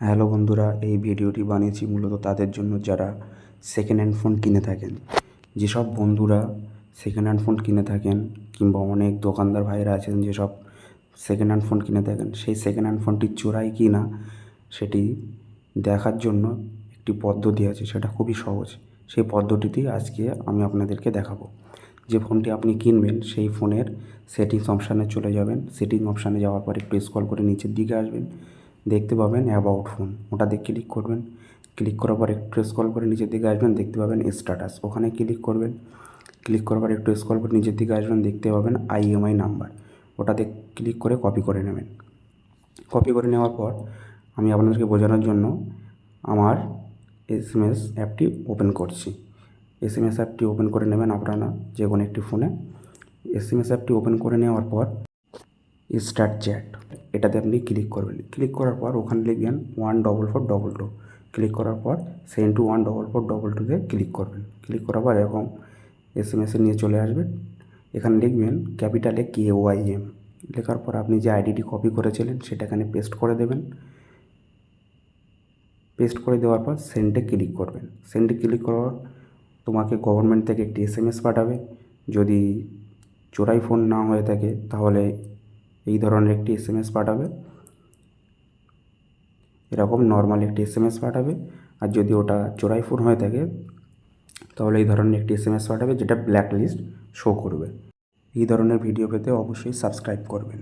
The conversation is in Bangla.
হ্যালো বন্ধুরা, এই ভিডিওটি বানিয়েছি মূলত তাদের জন্য যারা সেকেন্ড হ্যান্ড ফোন কিনে থাকেন। যেসব বন্ধুরা সেকেন্ড হ্যান্ড ফোন কিনে থাকেন কিংবা অনেক দোকানদার ভাইরা আছেন যেসব সেকেন্ড হ্যান্ড ফোন কিনে থাকেন, সেই সেকেন্ড হ্যান্ড ফোনটি চোরাই কি না সেটি দেখার জন্য একটি পদ্ধতি আছে, সেটা খুবই সহজ। সেই পদ্ধতিটি আজকে আমি আপনাদেরকে দেখাবো। যে ফোনটি আপনি কিনবেন, সেই ফোনের সেটিংস অপশানে চলে যাবেন। সেটিং অপশানে যাওয়ার পর একটু স্ক্রল করে নিচের দিকে আসবেন। দেখতে পাবেন অ্যাবাউট ফোন ওটাতে ক্লিক করবেন। ক্লিক করার পর একটু স্ক্রল করে নিচের দিকে আসবেন, দেখতে পাবেন স্ট্যাটাস ওখানে ক্লিক করবেন। ক্লিক করার পর একটু স্ক্রল করে নিচের দিকে আসবেন, দেখতে পাবেন আইএমআই নাম্বার ওটাতে ক্লিক করে কপি করে নেবেন। কপি করে নেওয়ার পর আমি আপনাদেরকে বোঝানোর জন্য আমার এস এম এস অ্যাপটি ওপেন করছি। এস এম এস অ্যাপটি ওপেন করে নেবেন আপনারা যে কোনো একটি ফোনে এস এম এস অ্যাপটি ওপেন করে নেওয়ার পর স্টার্ট চ্যাট এটাতে আপনি ক্লিক করবেন। ক্লিক করার পর ওখানে লিখবেন one double four double two click করার পর seven two one double four double টুতে ক্লিক করবেন। ক্লিক করার পর এরকম এস এম এসে নিয়ে চলে আসবেন। এখানে লিখবেন ক্যাপিটালে কে ওয়াই এম লেখার পর আপনি যে আইডিটি কপি করেছিলেন সেটা এখানে পেস্ট করে দেবেন। পেস্ট করে দেওয়ার পর সেন্ডে ক্লিক করবেন। সেন্ডে ক্লিক করার তোমাকে গভর্নমেন্ট থেকে একটি এস এম এস পাঠাবে। যদি চোরাই ফোন না হয়ে থাকে তাহলে এই ধরনের একটি এস এম এস পাঠাবে। এরকম নর্মাল একটি এস এম এস পাঠাবে। আর যদি ওটা চোরাই ফোন হয়ে থাকে, তাহলে এই ধরনের একটি এস এম এস পাঠাবে, যেটা ব্ল্যাক লিস্ট শো করবে। এই ধরনের ভিডিও পেতে অবশ্যই সাবস্ক্রাইব করবেন।